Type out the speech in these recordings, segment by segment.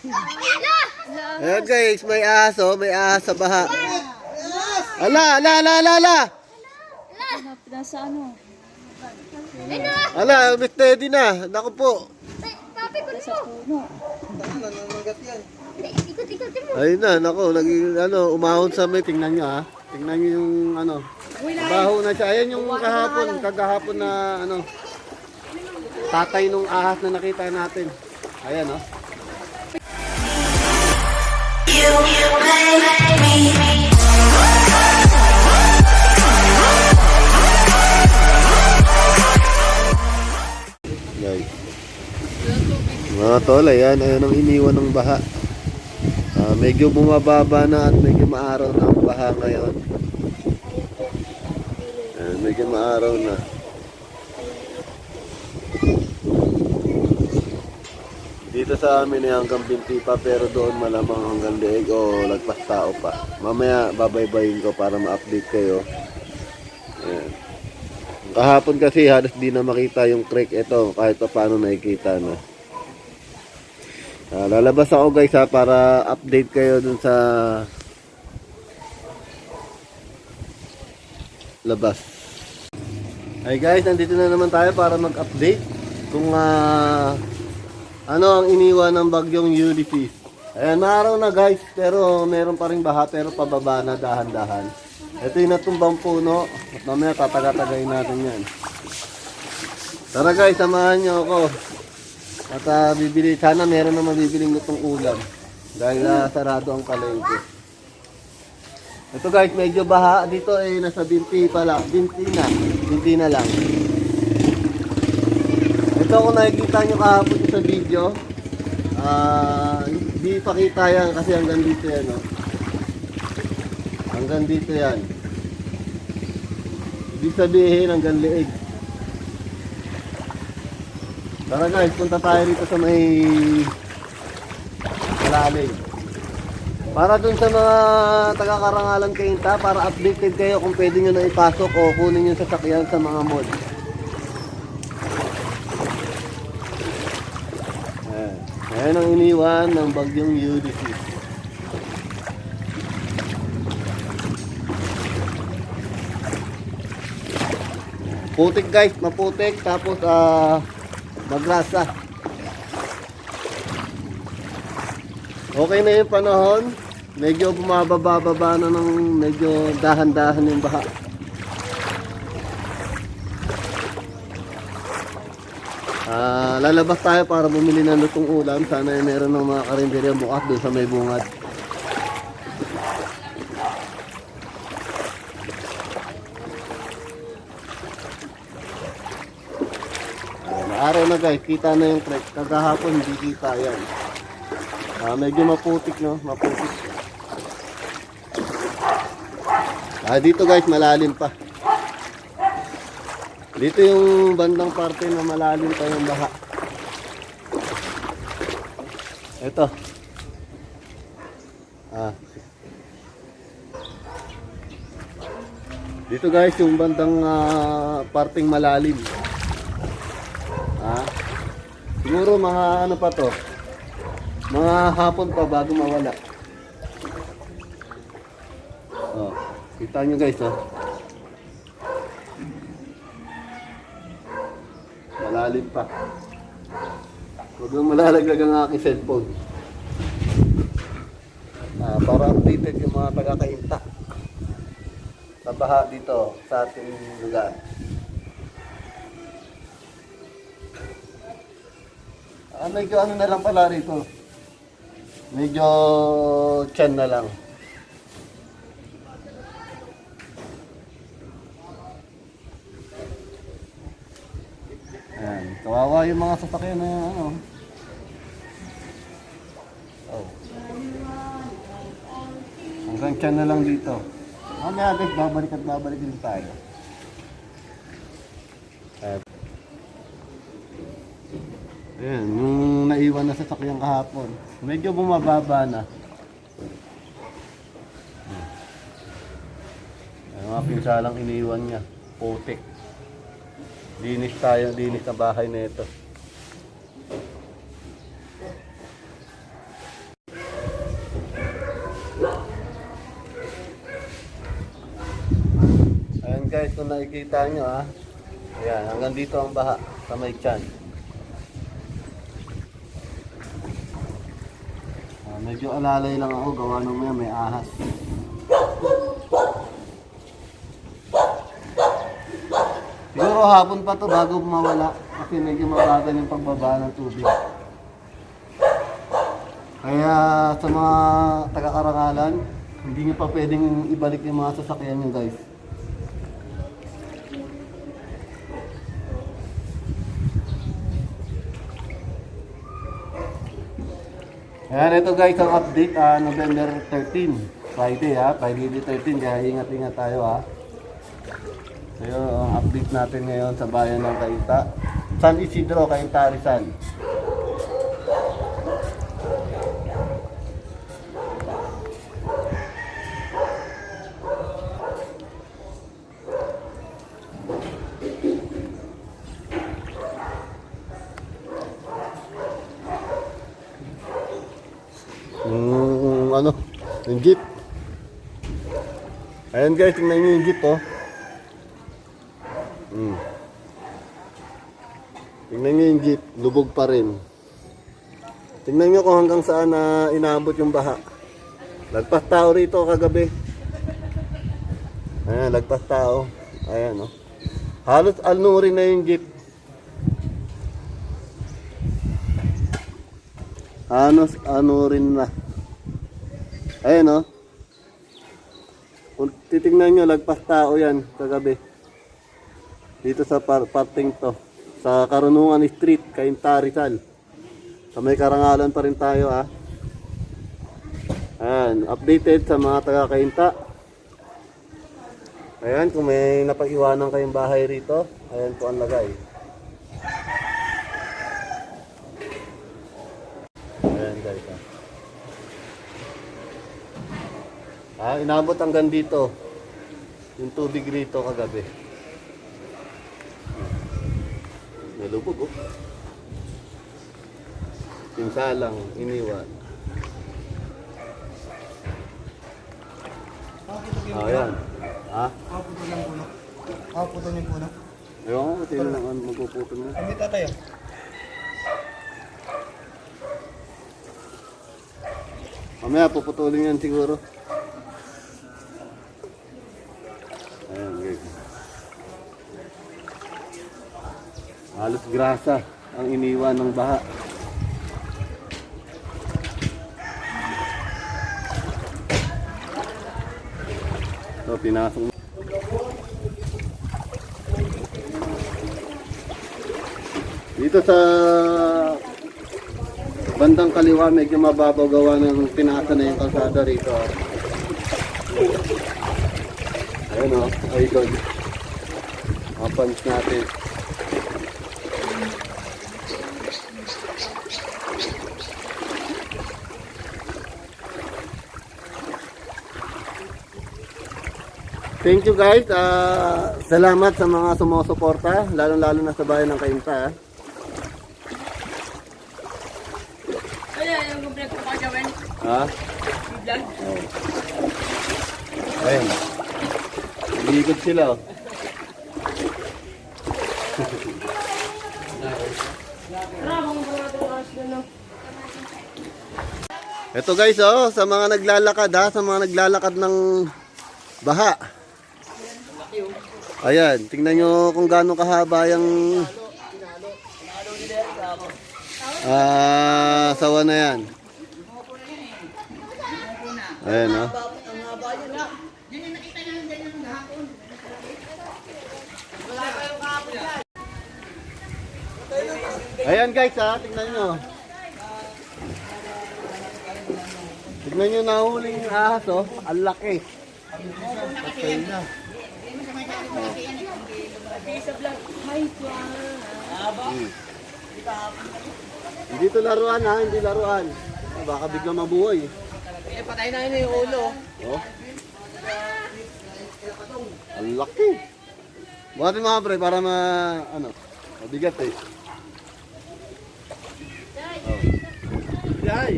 Ayan guys, may aso, may sa baha. Ala, ala, ala, ala, ala. Nasa ano? Ala, Miss Teddy na. Naku po. Nasa puno. Ayun na, naku, naging ano, umahon sa may, tingnan nyo ha. Tingnan nyo yung ano, baho na siya. Ayan yung kahapon, kagahapon na ano, tatay nung ahas na nakita natin. Ayan oh. Mga tol, ayan, ayan ang iniwan ng baha. Ah, medyo bumababa na at medyo maaraw na ang baha ngayon. Ayan, medyo maaraw na. Dito sa amin ay hanggang binti pa pero doon malamang hanggang leeg o lagpas tao pa. Mamaya babaybayin ko para ma-update kayo. Ayan. Kahapon kasi halos di na makita yung creek ito kahit pa paano nakikita na. Ah, lalabas ako guys ha para update kayo dun sa labas. Hey guys, nandito na naman tayo para mag-update kung ah, ano ang iniwan ng bagyong Ulysses. Ayan, maaraw na guys, pero meron pa rin baha pero pababa na dahan-dahan. Ito yung natumbang puno at mamaya tataga-tagayin natin yan. Tara guys, samahan nyo ako. At ah, bibili, sana meron na mabibiling lutong ulam. Dahil ah, sarado ang palengke. Ito guys, medyo baha. Dito eh, nasa binti pala. Binti na. Binti na lang. Ito kung nakikita nyo kahapon sa video. Ah, hindi pakita yan kasi hanggang dito yan. Oh. Hanggang dito yan. Ibig sabihin hanggang leeg. Tara guys, punta tayo rito sa may malalim. Para dun sa mga taga-karangalan kayinta, para updated kayo kung pwede nyo na ipasok o kunin yung sasakyan sa mga mall. Ayan ang iniwan ng bagyong Ulysses. Putik guys, maputik tapos ah magrasa. Okay na yung panahon. Medyo bumababa-baba na ng medyo dahan-dahan yung baha. Ah, lalabas tayo para bumili ng lutong ulam. Sana ay meron ng mga karinderya bukas doon sa may bungad. Ayan, araw na guys, kita na yung trek. Kagahapon hindi kita yan. Ah, medyo maputik no, maputik. Ah, dito guys, malalim pa. Dito yung bandang parte na malalim pa yung baha. Ito. Ah. Dito guys, yung bandang ah, parting malalim. Ah. Siguro mga ano pa to. Mga hapon pa bago mawala. Oh, kita nyo guys, oh. Malalim pa. Huwag nang malalaglag ang aking cellphone. Ah, para updated yung mga taga-kainta. Sa baha dito, sa ating lugar. Ah, medyo ano na lang pala rito. Medyo chan na lang. Ayan, kawawa yung mga sasakyan na ano. Oh. Hanggang chan na lang dito. Mamaya guys, babalik at babalik din tayo. Ayan. Yung naiwan na sasakyan kahapon. Medyo bumababa na. Ayan, mga pinsalang iniwan niya. Putik. Linis tayo, linis na bahay na ito. Ayan guys, kung nakikita nyo ha. Ayan, hanggang dito ang baha sa may chan. Ah, medyo alalay lang ako, gawa nung may ahas. Siguro hapon pa to bago mawala kasi medyo mabagal yung pagbaba ng tubig. Kaya sa mga taga-karangalan, hindi nyo pa pwedeng ibalik yung mga sasakyan nyo guys. Ayan, ito guys ang update ah, November 13. Friday ha, Friday the 13 kaya ingat-ingat tayo ha. So ang update natin ngayon sa bayan ng Kainta. San Isidro, Kainta, Rizal. Yung ano, yung jeep. Ayan guys, tingnan nyo yung jeep oh. Tingnan nyo yung jeep, lubog pa rin. Tingnan nyo kung hanggang saan na inaabot yung baha. Lagpas tao rito kagabi. Ayan, lagpas tao. Ayan oh. Halos rin na yung jeep. Halos rin na. Ayan oh. Kung titingnan nyo, lagpas tao yan kagabi. Dito sa par parting to. Sa Karunungan Street, Cainta, Rizal. Sa may karangalan pa rin tayo ah. Ayan, updated sa mga taga Cainta. Ayan, kung may napag-iwanan kayong bahay rito, ayan po ang lagay. Ayan guys ah. Ah, inabot hanggang dito. Yung tubig rito kagabi. Nalubog oh. Pinsalang, iniwan. Ah, yan. Ha? Kaputol ng puno. Kaputol yung puno. Ewan ko, sino lang ang magpuputol na. Hindi tatay ah. Mamaya puputulin yan siguro. Ayan, guys. Halos grasa ang iniwan ng baha. So, pinasok. Dito sa bandang kaliwa medyo mababaw gawa ng pinasa na yung kalsada rito. Ayun o, oh, idol. Mga pants natin. Thank you guys. Ah, salamat sa mga sumusuporta, lalo-lalo na sa bayan ng Kainta. ah. Yung kumple ko gawin, Ha? vlog. Ayun. Nag-iikot sila oh. Ito guys oh, sa mga naglalakad ha, sa mga naglalakad ng baha. Ayan, tingnan nyo kung gaano kahaba yung Ah, sawa na yan. Ayan oh. Ayan guys ha, tingnan nyo. Tignan nyo nahuling ahas oh, ang laki. Patay na. Hmm. Hindi to laruan ha, hindi laruan. Ah, Baka bigla mabuhay. Eh, patay na yun yung ulo. Oh. Ang laki. Buhatin mga pre para ma ano, mabigat eh. Oh. Yay.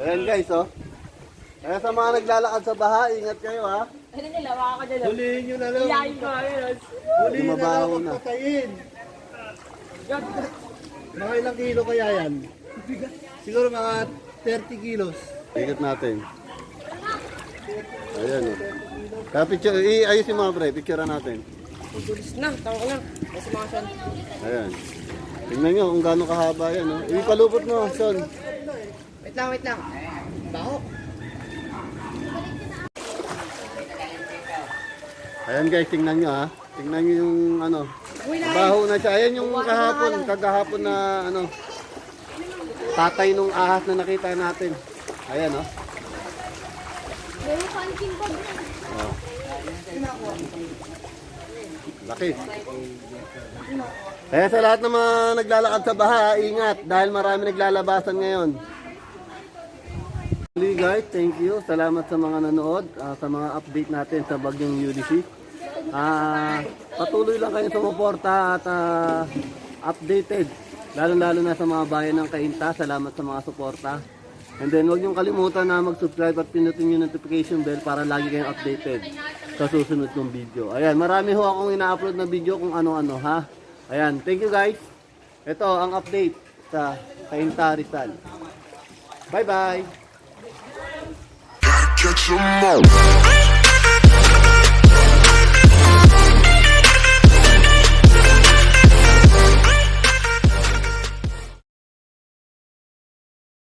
Ayan guys oh. Kaya sa mga naglalakad sa baha, ingat kayo ha. Ano nila, baka ka dyan. Hulihin nyo na lang. Iyayin ko, ayun. Hulihin na lang Lumabaho na. pagpatayin. Mga ilang kilo kaya yan? Siguro mga 30 kilos. Ikot natin. Ayan o. Kaya picture, i-ayusin mo pre, picture natin. Tulis na, tawa na. Kasi mga son. Ayan. Tingnan nyo kung gaano kahaba yan. Oh. Ipalupot mo, Son. Wait lang, wait lang. Ayan guys, tingnan nyo ha. Tingnan nyo yung ano. Baho na siya. Ayan yung kahapon, kagahapon na ano. Tatay nung ahas na nakita natin. Ayan oh. Oh. Laki. Kaya sa lahat ng mga naglalakad sa baha, ingat dahil marami naglalabasan ngayon. Muli guys, thank you. Salamat sa mga nanood, ah, sa mga update natin sa bagyong UDC. Ah, patuloy lang kayo sumuporta at ah, updated. Lalo-lalo na sa mga bayan ng Kainta. Salamat sa mga suporta. And then, huwag niyong kalimutan na mag-subscribe at pinutin yung notification bell para lagi kayong updated sa susunod kong video. Ayan, marami ho akong ina-upload na video kung ano-ano ha. Ayan, thank you guys. Ito ang update sa Kainta Rizal. Bye-bye! Catch 'em all.